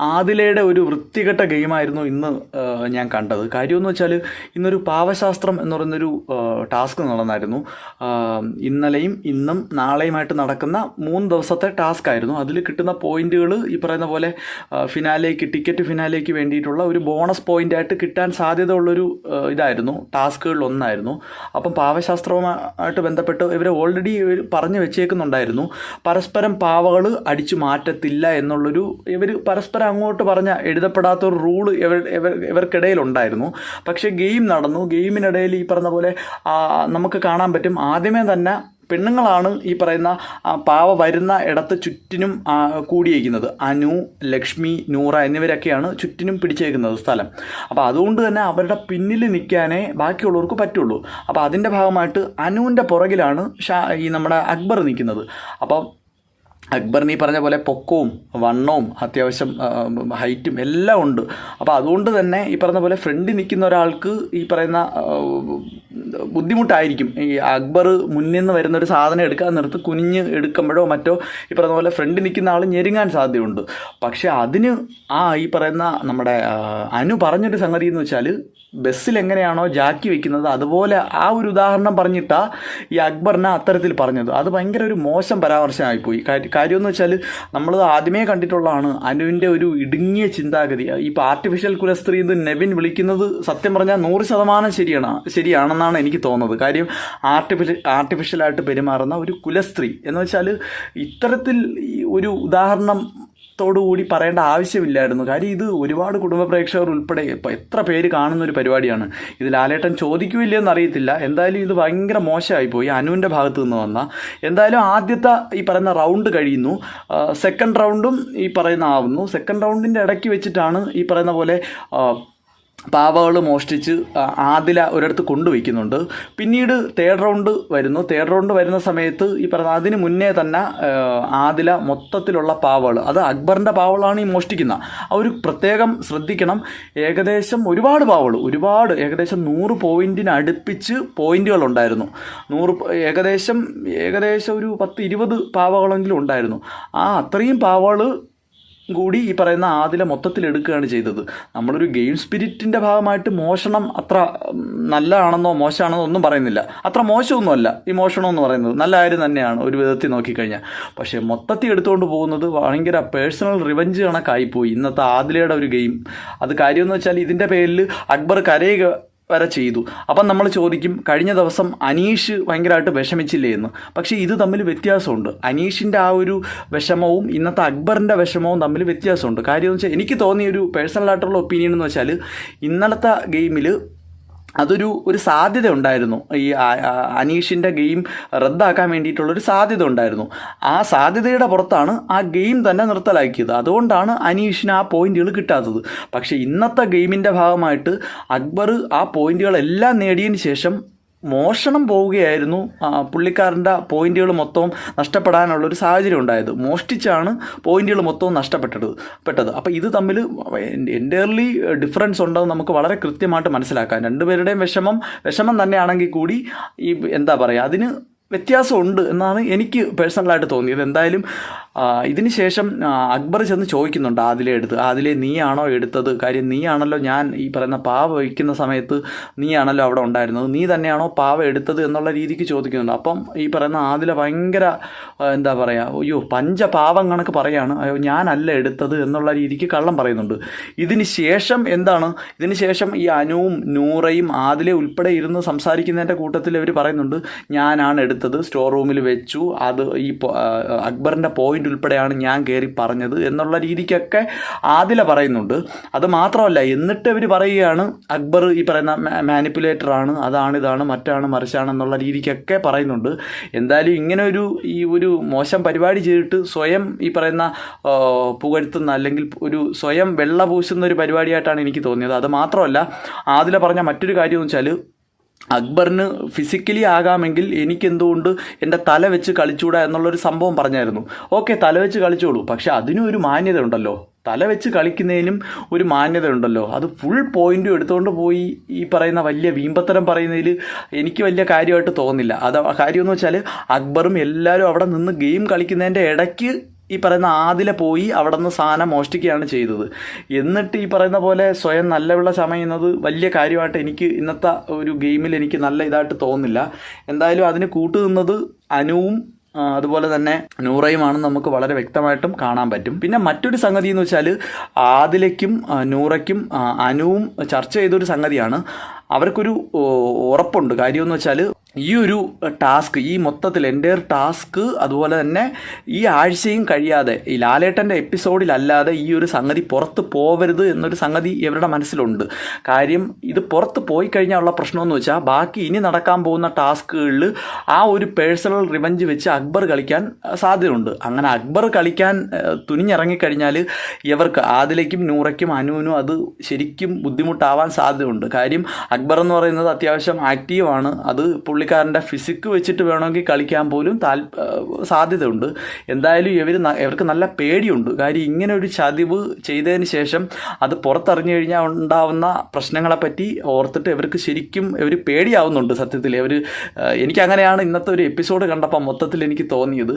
ആദിലയുടെ ഒരു വൃത്തികെട്ട ഗെയിമായിരുന്നു ഇന്ന് ഞാൻ കണ്ടത്. കാര്യമെന്ന് വെച്ചാൽ ഇന്നൊരു പാവശാസ്ത്രം എന്ന് പറയുന്നൊരു ടാസ്ക് നടന്നായിരുന്നു. ഇന്നലെയും ഇന്നും നാളെയുമായിട്ട് നടക്കുന്ന മൂന്ന് ദിവസത്തെ ടാസ്ക് ആയിരുന്നു അതിൽ കിട്ടുന്ന പോയിന്റുകൾ ഈ പറയുന്ന പോലെ ഫിനാലേക്ക് ടിക്കറ്റ് ഫിനാലേക്ക് വേണ്ടിയിട്ടുള്ള ഒരു ബോണസ് പോയിന്റ് ആയിട്ട് കിട്ടാൻ സാധ്യത ഉള്ളൊരു ആ, ഇതായിരുന്നു. ടാസ്കുകളിൽ ഒന്നായിരുന്നു. അപ്പം പാവശാസ്ത്രവുമായിട്ട് ബന്ധപ്പെട്ട് ഇവർ ഓൾറെഡി പറഞ്ഞു വെച്ചേക്കുന്നുണ്ടായിരുന്നു. പരസ്പരം പാവകൾ അടിച്ചു മാറ്റത്തില്ല എന്നുള്ളൊരു ഇവർ പരസ്പരം അങ്ങോട്ട് പറഞ്ഞ എഴുതപ്പെടാത്ത ഒരു റൂൾ ഇവർ ഇവർക്കിടയിൽ ഉണ്ടായിരുന്നു പക്ഷേ ഗെയിം നടന്നു. ഗെയിമിനിടയിൽ ഈ പറഞ്ഞ പോലെ നമുക്ക് കാണാൻ പറ്റും. ആദ്യമേ തന്നെ പെണ്ണുങ്ങളാണ് ഈ പറയുന്ന പാവ വരുന്ന ഇടത്ത് ചുറ്റിനും കൂടിയേക്കുന്നത് അനു ലക്ഷ്മി നൂറ എന്നിവരൊക്കെയാണ് ചുറ്റിനും പിടിച്ചേക്കുന്നത് സ്ഥലം. അപ്പോൾ അതുകൊണ്ട് തന്നെ അവരുടെ പിന്നിൽ നിൽക്കാനേ ബാക്കിയുള്ളവർക്ക് പറ്റുള്ളൂ. അപ്പോൾ അതിന്റെ ഭാഗമായിട്ട് അനുവിന്റെ പുറകിലാണ് ഈ നമ്മുടെ അക്ബർ നിൽക്കുന്നത്. അപ്പോൾ അക്ബറിന് നീ പറഞ്ഞ പോലെ പൊക്കവും വണ്ണവും അത്യാവശ്യം ഹൈറ്റും എല്ലാം ഉണ്ട്. അപ്പോൾ അതുകൊണ്ട് തന്നെ ഈ പറഞ്ഞ പോലെ ഫ്രണ്ടിൽ നിൽക്കുന്ന ഒരാൾക്ക് ഈ പറയുന്ന ബുദ്ധിമുട്ടായിരിക്കും. ഈ അക്ബർ മുന്നിൽ നിന്ന് വരുന്ന ഒരു സാധനം എടുക്കാൻ നിർത്ത് കുനിഞ്ഞ് എടുക്കുമ്പോഴോ മറ്റോ ഈ പറയുന്ന പോലെ ഫ്രണ്ടിൽ നിൽക്കുന്ന ആൾ ഞെരുങ്ങാൻ സാധ്യതയുണ്ട്. പക്ഷേ അതിന് ആ ഈ പറയുന്ന നമ്മുടെ അനു പറഞ്ഞൊരു സംഗതി എന്ന് വെച്ചാൽ ബസ്സിൽ എങ്ങനെയാണോ ജാക്കി വെക്കുന്നത് അതുപോലെ ആ ഒരു ഉദാഹരണം പറഞ്ഞിട്ടാണ് ഈ അക്ബറിനെ അത്തരത്തിൽ പറഞ്ഞത്. അത് ഭയങ്കര ഒരു മോശം പരാമർശമായിപ്പോയി കാര്യം കാര്യം എന്ന് വെച്ചാൽ നമ്മൾ ആദ്യമേ കണ്ടിട്ടുള്ളതാണ് അനുവിന്റെ ഒരു ഇടുങ്ങിയ ചിന്താഗതി. ഇപ്പോൾ ആർട്ടിഫിഷ്യൽ കുലസ്ത്രീ എന്ന് നെവിൻ വിളിക്കുന്നത് സത്യം പറഞ്ഞാൽ നൂറ് ശതമാനം ശരിയാണ് ശരിയാണെന്നാണ് എനിക്ക് തോന്നുന്നത്. കാര്യം ആർട്ടിഫിഷ്യൽ ആർട്ടിഫിഷ്യലായിട്ട് പെരുമാറുന്ന ഒരു കുലസ്ത്രീ എന്ന് വെച്ചാൽ ഇത്തരത്തിൽ ഒരു ഉദാഹരണം ത്തോടുകൂടി പറയേണ്ട ആവശ്യമില്ലായിരുന്നു. കാര്യം ഇത് ഒരുപാട് കുടുംബ പ്രേക്ഷകർ ഉൾപ്പെടെ ഇപ്പോൾ എത്ര പേര് കാണുന്ന ഒരു പരിപാടിയാണ്. ഇത് ലാലേട്ടൻ ചോദിക്കുമില്ലെന്ന് അറിയത്തില്ല എന്തായാലും ഇത് ഭയങ്കര മോശമായി പോയി അനുവിന്റെ ഭാഗത്തു നിന്ന് വന്ന. എന്തായാലും ആദ്യത്തെ ഈ പറയുന്ന റൗണ്ട് കഴിയുന്നു. സെക്കൻഡ് റൗണ്ടും ഈ പറയുന്ന ആവുന്നു. സെക്കൻഡ് റൗണ്ടിന്റെ ഇടയ്ക്ക് വെച്ചിട്ടാണ് ഈ പറയുന്ന പോലെ പാവകൾ മോഷ്ടിച്ച് ആദില ഒരിടത്ത് കൊണ്ടുവയ്ക്കുന്നുണ്ട്. പിന്നീട് തേർഡ് റൗണ്ട് വരുന്നു. തേർഡ് റൗണ്ട് വരുന്ന സമയത്ത് ഈ പറഞ്ഞ അതിന് മുന്നേ തന്നെ ആദില മൊത്തത്തിലുള്ള പാവകൾ അത് അക്ബറിന്റെ പാവകളാണ് ഈ മോഷ്ടിക്കുന്ന ആ ഒരു പ്രത്യേകം ശ്രദ്ധിക്കണം. ഏകദേശം ഒരുപാട് പാവകൾ ഒരുപാട് ഏകദേശം നൂറ് പോയിന്റിന് അടുപ്പിച്ച് പോയിന്റുകൾ ഉണ്ടായിരുന്നു നൂറ് ഏകദേശം ഏകദേശം ഒരു പത്ത് ഇരുപത് പാവകളെങ്കിലും ഉണ്ടായിരുന്നു. ആ അത്രയും പാവകൾ കൂടി ഈ പറയുന്ന ആദില മൊത്തത്തിൽ എടുക്കുകയാണ് ചെയ്തത്. നമ്മളൊരു ഗെയിം സ്പിരിറ്റിന്റെ ഭാഗമായിട്ട് മോഷണം അത്ര നല്ലതാണെന്നോ മോശമാണെന്നോ ഒന്നും പറയുന്നില്ല. അത്ര മോശമൊന്നുമല്ല ഈ മോഷണം എന്ന് പറയുന്നത്. നല്ല കാര്യം തന്നെയാണ് ഒരു വിധത്തിൽ നോക്കിക്കഴിഞ്ഞാൽ. പക്ഷേ മൊത്തത്തിൽ എടുത്തുകൊണ്ട് പോകുന്നത് ഭയങ്കര പേഴ്സണൽ റിവഞ്ച് കണക്കായിപ്പോയി. ഇന്നത്തെ ആദിലയുടെ ഒരു ഗെയിം. അത് കാര്യമെന്ന് വെച്ചാൽ ഇതിന്റെ പേരിൽ അക്ബർ കരയുക വരെ ചെയ്തു. അപ്പം നമ്മൾ ചോദിക്കും കഴിഞ്ഞ ദിവസം അനീഷ് ഭയങ്കരമായിട്ട് വിഷമിച്ചില്ലേ എന്ന്. പക്ഷേ ഇത് തമ്മിൽ വ്യത്യാസമുണ്ട്. അനീഷിന്റെ ആ ഒരു വിഷമവും ഇന്നത്തെ അക്ബറിന്റെ വിഷമവും തമ്മിൽ വ്യത്യാസമുണ്ട്. കാര്യം എന്ന് വെച്ചാൽ എനിക്ക് തോന്നിയ ഒരു പേഴ്സണലായിട്ടുള്ള ഒപ്പീനിയൻ എന്ന് വെച്ചാൽ ഇന്നലത്തെ ഗെയിമിൽ അതൊരു ഒരു സാധ്യത ഉണ്ടായിരുന്നു. ഈ അനീഷിന്റെ ഗെയിം റദ്ദാക്കാൻ വേണ്ടിയിട്ടുള്ളൊരു സാധ്യത ഉണ്ടായിരുന്നു. ആ സാധ്യതയുടെ പുറത്താണ് ആ ഗെയിം തന്നെ നിർത്തലാക്കിയത്. അതുകൊണ്ടാണ് അനീഷിന് ആ പോയിന്റുകൾ കിട്ടാത്തത്. പക്ഷേ ഇന്നത്തെ ഗെയിമിന്റെ ഭാഗമായിട്ട് അക്ബർ ആ പോയിന്റുകളെല്ലാം നേടിയതിന് ശേഷം മോഷണം പോവുകയായിരുന്നു പുള്ളിക്കാരന്റെ പോയിന്റുകൾ മൊത്തവും നഷ്ടപ്പെടാനുള്ള ഒരു സാഹചര്യം ഉണ്ടായത്. മോഷ്ടിച്ചാണ് പോയിന്റുകൾ മൊത്തവും നഷ്ടപ്പെട്ടത് പെട്ടത്. അപ്പോൾ ഇത് തമ്മിൽ എന്റയർലി ഡിഫറൻസ് ഉണ്ടെന്ന് നമുക്ക് വളരെ കൃത്യമായിട്ട് മനസ്സിലാക്കാം. രണ്ടുപേരുടെയും വിഷമം വിഷമം തന്നെയാണെങ്കിൽ കൂടി ഈ എന്താ പറയുക അതിന് വ്യത്യാസമുണ്ട് എന്നാണ് എനിക്ക് പേഴ്സണലായിട്ട് തോന്നിയത്. എന്തായാലും ഇതിന് ശേഷം അക്ബർ ചെന്ന് ചോദിക്കുന്നുണ്ട് ആദിലെ എടുത്ത്. ആദിലെ നീയാണോ എടുത്തത്? കാര്യം നീയാണല്ലോ ഞാൻ ഈ പറയുന്ന പാവ വയ്ക്കുന്ന സമയത്ത് നീയാണല്ലോ അവിടെ ഉണ്ടായിരുന്നത്. നീ തന്നെയാണോ പാവ എടുത്തത്? എന്നുള്ള രീതിക്ക് ചോദിക്കുന്നുണ്ട്. അപ്പം ഈ പറയുന്ന ആദില ഭയങ്കര എന്താ പറയുക അയ്യോ പഞ്ചപാവം കണക്ക് പറയാണ്. അയ്യോ ഞാനല്ല എടുത്തത് എന്നുള്ള രീതിക്ക് കള്ളം പറയുന്നുണ്ട്. ഇതിന് ശേഷം എന്താണ്? ഇതിന് ശേഷം ഈ അനുവും നൂറയും ആദിലെ ഉൾപ്പെടെ ഇരുന്ന് സംസാരിക്കുന്നതിന്റെ കൂട്ടത്തിൽ അവർ പറയുന്നുണ്ട് ഞാനാണ് എടുത്തത് സ്റ്റോർ റൂമിൽ വെച്ചു. അത് ഈ അക്ബറിന്റെ പോയിന്റ് ഉൾപ്പെടെയാണ് ഞാൻ കയറി പറഞ്ഞത് എന്നുള്ള രീതിക്കൊക്കെ ആദില പറയുന്നുണ്ട്. അത് മാത്രമല്ല എന്നിട്ട് ഇവർ പറയുകയാണ് അക്ബർ ഈ പറയുന്ന മാനിപ്പുലേറ്റർ ആണ് അതാണ് ഇതാണ് മറ്റാണ് മറിച്ചാണ് എന്നുള്ള രീതിക്കൊക്കെ പറയുന്നുണ്ട്. എന്തായാലും ഇങ്ങനെ ഒരു ഈ ഒരു മോശം പരിപാടി ചെയ്തിട്ട് സ്വയം ഈ പറയുന്ന പുകഴ്ത്തുന്ന അല്ലെങ്കിൽ ഒരു സ്വയം വെള്ള പൂശുന്ന ഒരു പരിപാടിയായിട്ടാണ് എനിക്ക് തോന്നിയത്. അത് മാത്രമല്ല ആദില പറഞ്ഞ മറ്റൊരു കാര്യം എന്ന് വെച്ചാൽ അക്ബറിന് ഫിസിക്കലി ആകാമെങ്കിൽ എനിക്കെന്തുകൊണ്ട് എന്റെ തല വെച്ച് കളിച്ചൂടാ എന്നുള്ളൊരു സംഭവം പറഞ്ഞായിരുന്നു. ഓക്കെ തല വെച്ച് കളിച്ചോളൂ. പക്ഷെ അതിനും ഒരു മാന്യത ഉണ്ടല്ലോ തല വെച്ച് കളിക്കുന്നതിനും ഒരു മാന്യത ഉണ്ടല്ലോ അത് ഫുൾ പോയിന്റും എടുത്തുകൊണ്ട് പോയി ഈ പറയുന്ന വലിയ വീമ്പത്തരം പറയുന്നതിൽ എനിക്ക് വലിയ കാര്യമായിട്ട് തോന്നുന്നില്ല. അത് കാര്യമെന്ന് വെച്ചാൽ അക്ബറും എല്ലാവരും അവിടെ നിന്ന് ഗെയിം കളിക്കുന്നതിന്റെ ഇടയ്ക്ക് ഈ പറയുന്ന ആദിലെ പോയി അവിടെ നിന്ന് സാധനം മോഷ്ടിക്കുകയാണ് ചെയ്തത്. എന്നിട്ട് ഈ പറയുന്ന പോലെ സ്വയം നല്ല വിള ചമയുന്നത് വലിയ കാര്യമായിട്ട് എനിക്ക് ഇന്നത്തെ ഒരു ഗെയിമിൽ എനിക്ക് നല്ല ഇതായിട്ട് തോന്നുന്നില്ല. എന്തായാലും അതിന് കൂട്ടുനിന്നത് അനുവും അതുപോലെ തന്നെ നൂറയുമാണെന്ന് നമുക്ക് വളരെ വ്യക്തമായിട്ടും കാണാൻ പറ്റും. പിന്നെ മറ്റൊരു സംഗതി എന്ന് വെച്ചാൽ ആദിലയ്ക്കും നൂറയ്ക്കും അനുവും ചർച്ച ചെയ്തൊരു സംഗതിയാണ്. അവർക്കൊരു ഉറപ്പുണ്ട്. കാര്യമെന്ന് വെച്ചാൽ ഈ ഒരു ടാസ്ക് ഈ മൊത്തത്തിൽ എന്റെ ഒരു ടാസ്ക് അതുപോലെ തന്നെ ഈ ആഴ്ചയും കഴിയാതെ ഈ ലാലേട്ടന്റെ എപ്പിസോഡിലല്ലാതെ ഈ ഒരു സംഗതി പുറത്ത് പോവരുത് എന്നൊരു സംഗതി ഇവരുടെ മനസ്സിലുണ്ട്. കാര്യം ഇത് പുറത്ത് പോയി കഴിഞ്ഞാൽ ഉള്ള പ്രശ്നമെന്ന് വെച്ചാൽ ബാക്കി ഇനി നടക്കാൻ പോകുന്ന ടാസ്കുകളിൽ ആ ഒരു പേഴ്സണൽ റിവഞ്ച് വെച്ച് അക്ബർ കളിക്കാൻ സാധ്യതയുണ്ട്. അങ്ങനെ അക്ബർ കളിക്കാൻ തുനിഞ്ഞിറങ്ങിക്കഴിഞ്ഞാൽ ഇവർക്ക് ആദിലേക്കും നൂറയ്ക്കും അനുവിനും അത് ശരിക്കും ബുദ്ധിമുട്ടാവാൻ സാധ്യതയുണ്ട്. കാര്യം അക്ബർ എന്ന് പറയുന്നത് അത്യാവശ്യം ആക്റ്റീവാണ് അത് പുള്ളിക്കാരന്റെ ഫിസിക്ക് വെച്ചിട്ട് വേണമെങ്കിൽ കളിക്കാൻ പോലും താൽ സാധ്യതയുണ്ട്. എന്തായാലും ഇവർ ഇവർക്ക് നല്ല പേടിയുണ്ട്. കാര്യം ഇങ്ങനെ ഒരു ചതിവ് ചെയ്തതിന് ശേഷം അത് പുറത്തറിഞ്ഞു കഴിഞ്ഞാൽ ഉണ്ടാവുന്ന പ്രശ്നങ്ങളെപ്പറ്റി ഓർത്തിട്ട് ഇവർക്ക് ശരിക്കും ഇവർ പേടിയാവുന്നുണ്ട് സത്യത്തിൽ. ഇവർ എനിക്കങ്ങനെയാണ് ഇന്നത്തെ ഒരു എപ്പിസോഡ് കണ്ടപ്പോൾ മൊത്തത്തിൽ എനിക്ക് തോന്നിയത്.